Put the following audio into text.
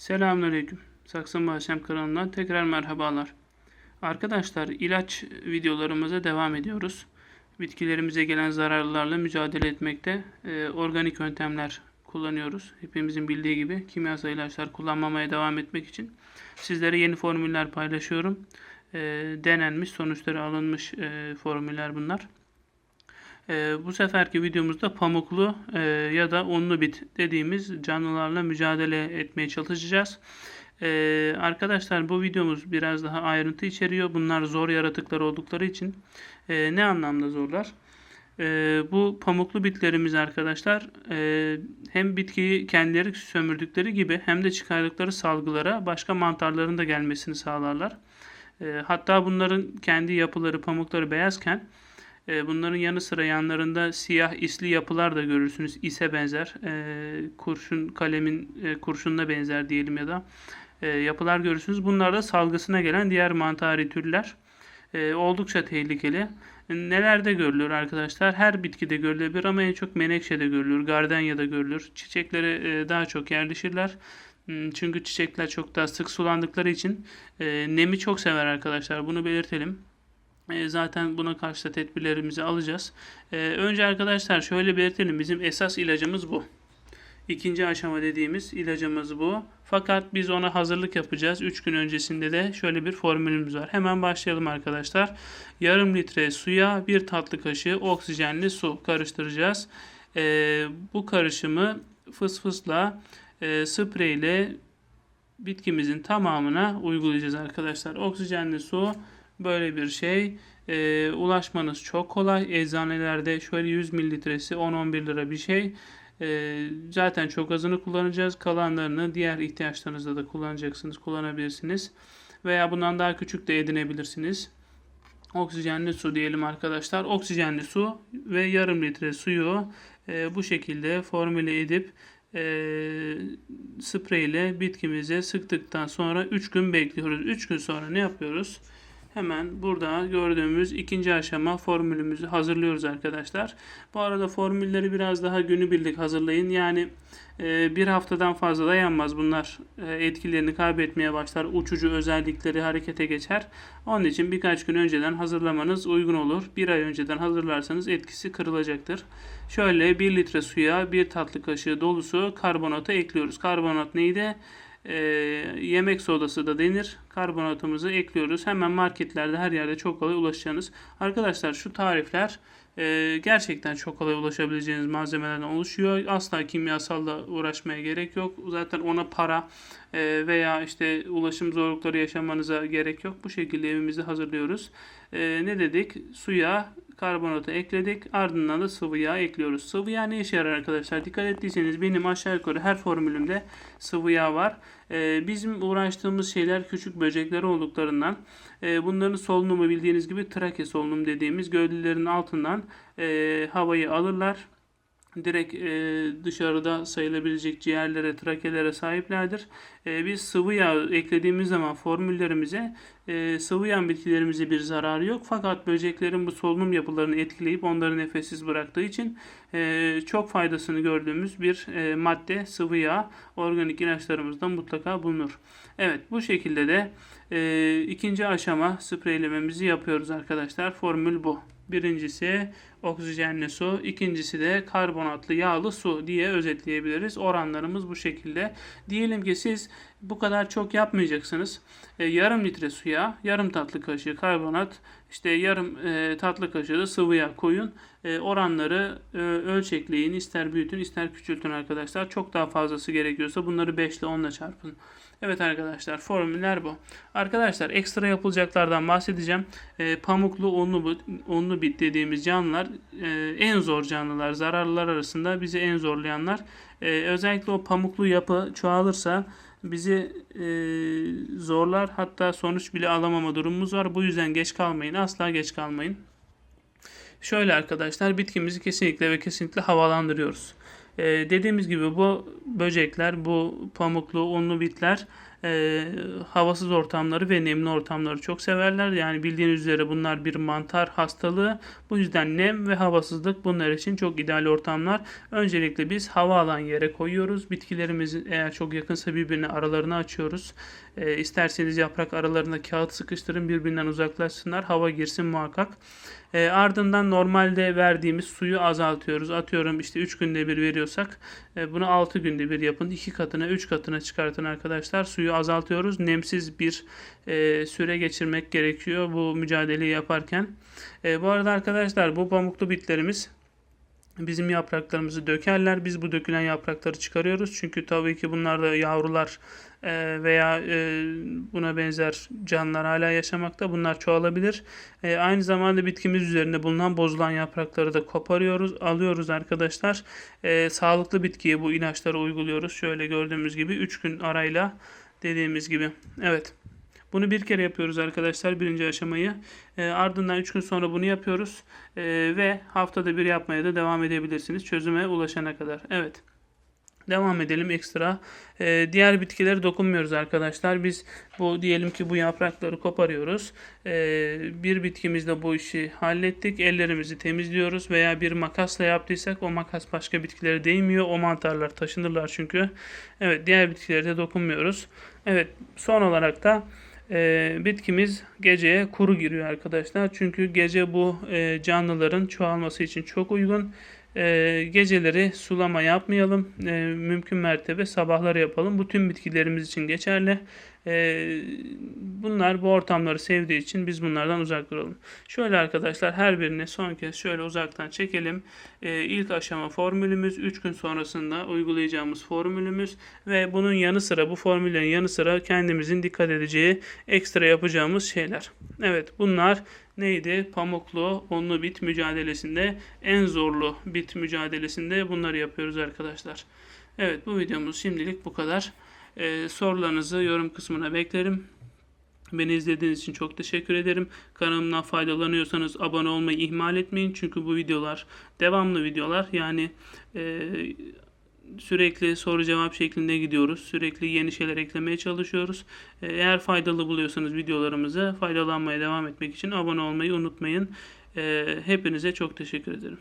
Selamünaleyküm. Saksı Bahçem kanalından tekrar merhabalar. Arkadaşlar ilaç videolarımıza devam ediyoruz. Bitkilerimize gelen zararlarla mücadele etmekte e, organik yöntemler kullanıyoruz. Hepimizin bildiği gibi kimyasal ilaçlar kullanmamaya devam etmek için sizlere yeni formüller paylaşıyorum. E, denenmiş, sonuçları alınmış e, formüller bunlar. Ee, bu seferki videomuzda pamuklu e, ya da unlu bit dediğimiz canlılarla mücadele etmeye çalışacağız. Ee, arkadaşlar bu videomuz biraz daha ayrıntı içeriyor. Bunlar zor yaratıklar oldukları için e, ne anlamda zorlar? Ee, bu pamuklu bitlerimiz arkadaşlar e, hem bitkiyi kendileri sömürdükleri gibi hem de çıkardıkları salgılara başka mantarların da gelmesini sağlarlar. Ee, hatta bunların kendi yapıları pamukları beyazken e, bunların yanı sıra yanlarında siyah isli yapılar da görürsünüz. İse benzer. E, kurşun kalemin e, kurşununa benzer diyelim ya da e, yapılar görürsünüz. Bunlar da salgısına gelen diğer mantari türler. Oldukça tehlikeli. Nelerde görülür arkadaşlar? Her bitkide görülebilir ama en çok menekşede görülür, gardanyada görülür. Çiçeklere e, daha çok yerleşirler. Hmm, Çünkü çiçekler çok daha sık sulandıkları için e, nemi çok sever arkadaşlar. Bunu belirtelim. E, Zaten buna karşı da tedbirlerimizi alacağız. E, Önce arkadaşlar şöyle belirtelim. Bizim esas ilacımız bu. İkinci aşama dediğimiz ilacımız bu. Fakat biz ona hazırlık yapacağız. 3 gün öncesinde de şöyle bir formülümüz var. Hemen başlayalım arkadaşlar. Yarım litre suya bir tatlı kaşığı oksijenli su karıştıracağız. E, bu karışımı fısfısla e, spreyle bitkimizin tamamına uygulayacağız arkadaşlar. Oksijenli su böyle bir şey. Ee, ulaşmanız çok kolay. Eczanelerde şöyle 100 mililitresi 10-11 lira bir şey. Ee, zaten çok azını kullanacağız. Kalanlarını diğer ihtiyaçlarınızda da kullanacaksınız, kullanabilirsiniz. Veya bundan daha küçük de edinebilirsiniz. Oksijenli su diyelim arkadaşlar. Oksijenli su ve yarım litre suyu e, bu şekilde formüle edip e, sprey ile bitkimize sıktıktan sonra 3 gün bekliyoruz. 3 gün sonra ne yapıyoruz? Hemen burada gördüğümüz ikinci aşama formülümüzü hazırlıyoruz arkadaşlar. Bu arada formülleri biraz daha günübirlik hazırlayın. Yani e, bir haftadan fazla dayanmaz bunlar. E, etkilerini kaybetmeye başlar. Uçucu özellikleri harekete geçer. Onun için birkaç gün önceden hazırlamanız uygun olur. Bir ay önceden hazırlarsanız etkisi kırılacaktır. Şöyle 1 litre suya 1 tatlı kaşığı dolusu karbonatı ekliyoruz. Karbonat neydi? E, yemek sodası da denir. Karbonatımızı ekliyoruz. Hemen marketlerde her yerde çok kolay ulaşacağınız. Arkadaşlar şu tarifler e, gerçekten çok kolay ulaşabileceğiniz malzemelerden oluşuyor. Asla kimyasalla uğraşmaya gerek yok. Zaten ona para e, veya işte ulaşım zorlukları yaşamanıza gerek yok. Bu şekilde evimizi hazırlıyoruz. E, ne dedik? Suya karbonatı ekledik. Ardından da sıvı yağ ekliyoruz. Sıvı yağ ne işe yarar arkadaşlar? Dikkat ettiyseniz benim aşağı yukarı her formülümde sıvı yağ var. Ee, bizim uğraştığımız şeyler küçük böcekler olduklarından e, bunların solunumu bildiğiniz gibi trake solunum dediğimiz gövdelerin altından e, havayı alırlar direkt e, dışarıda sayılabilecek ciğerlere, trakelere sahiplerdir. E, biz sıvı yağ eklediğimiz zaman formüllerimize e, sıvı yağ bitkilerimize bir zararı yok. Fakat böceklerin bu solunum yapılarını etkileyip onları nefessiz bıraktığı için e, çok faydasını gördüğümüz bir e, madde sıvı yağ organik ilaçlarımızda mutlaka bulunur. Evet bu şekilde de e, ikinci aşama spreylememizi yapıyoruz arkadaşlar. Formül bu. Birincisi oksijenli su, ikincisi de karbonatlı yağlı su diye özetleyebiliriz. Oranlarımız bu şekilde. Diyelim ki siz bu kadar çok yapmayacaksınız. E, yarım litre suya yarım tatlı kaşığı karbonat, işte yarım e, tatlı kaşığı da sıvı yağ koyun. E, oranları e, ölçekleyin. ister büyütün ister küçültün arkadaşlar. Çok daha fazlası gerekiyorsa bunları 5 ile 10 ile çarpın. Evet arkadaşlar formüller bu. Arkadaşlar ekstra yapılacaklardan bahsedeceğim. E, pamuklu unlu, bit- unlu bit dediğimiz canlılar e, en zor canlılar. Zararlılar arasında bizi en zorlayanlar. E, özellikle o pamuklu yapı çoğalırsa bizi e, zorlar. Hatta sonuç bile alamama durumumuz var. Bu yüzden geç kalmayın. Asla geç kalmayın. Şöyle arkadaşlar bitkimizi kesinlikle ve kesinlikle havalandırıyoruz. Ee, dediğimiz gibi bu böcekler, bu pamuklu, unlu bitler e, havasız ortamları ve nemli ortamları çok severler. Yani bildiğiniz üzere bunlar bir mantar hastalığı. Bu yüzden nem ve havasızlık bunlar için çok ideal ortamlar. Öncelikle biz hava alan yere koyuyoruz. Bitkilerimizi eğer çok yakınsa birbirine aralarını açıyoruz. E, isterseniz yaprak aralarına kağıt sıkıştırın birbirinden uzaklaşsınlar. Hava girsin muhakkak. E, ardından normalde verdiğimiz suyu azaltıyoruz. Atıyorum işte 3 günde bir veriyorsak e, bunu 6 günde bir yapın. 2 katına 3 katına çıkartın arkadaşlar. Suyu azaltıyoruz. Nemsiz bir e, süre geçirmek gerekiyor bu mücadeleyi yaparken. E, bu arada arkadaşlar bu pamuklu bitlerimiz bizim yapraklarımızı dökerler. Biz bu dökülen yaprakları çıkarıyoruz. Çünkü tabii ki bunlarda yavrular e, veya e, buna benzer canlılar hala yaşamakta. Bunlar çoğalabilir. E, aynı zamanda bitkimiz üzerinde bulunan bozulan yaprakları da koparıyoruz, alıyoruz arkadaşlar. Sağlıklı bitkiye bu ilaçları uyguluyoruz. Şöyle gördüğümüz gibi 3 gün arayla dediğimiz gibi. Evet. Bunu bir kere yapıyoruz arkadaşlar birinci aşamayı. E, ardından 3 gün sonra bunu yapıyoruz. E, ve haftada bir yapmaya da devam edebilirsiniz çözüme ulaşana kadar. Evet. Devam edelim ekstra. Ee, diğer bitkilere dokunmuyoruz arkadaşlar. Biz bu diyelim ki bu yaprakları koparıyoruz. Ee, bir bitkimizle bu işi hallettik. Ellerimizi temizliyoruz veya bir makasla yaptıysak o makas başka bitkilere değmiyor. O mantarlar taşınırlar çünkü. Evet diğer bitkilere de dokunmuyoruz. Evet son olarak da e, bitkimiz geceye kuru giriyor arkadaşlar. Çünkü gece bu e, canlıların çoğalması için çok uygun. E, geceleri sulama yapmayalım. E, mümkün mertebe sabahları yapalım. Bu tüm bitkilerimiz için geçerli. E, bunlar bu ortamları sevdiği için biz bunlardan uzak duralım. Şöyle arkadaşlar her birini son kez şöyle uzaktan çekelim. E, ilk aşama formülümüz 3 gün sonrasında uygulayacağımız formülümüz ve bunun yanı sıra bu formüllerin yanı sıra kendimizin dikkat edeceği ekstra yapacağımız şeyler. Evet bunlar neydi? Pamuklu onlu bit mücadelesinde en zorlu bit mücadelesinde bunları yapıyoruz arkadaşlar. Evet bu videomuz şimdilik bu kadar. Ee, sorularınızı yorum kısmına beklerim. Beni izlediğiniz için çok teşekkür ederim. Kanalımdan faydalanıyorsanız abone olmayı ihmal etmeyin. Çünkü bu videolar devamlı videolar. Yani e, sürekli soru cevap şeklinde gidiyoruz. Sürekli yeni şeyler eklemeye çalışıyoruz. E, eğer faydalı buluyorsanız videolarımızı faydalanmaya devam etmek için abone olmayı unutmayın. E, hepinize çok teşekkür ederim.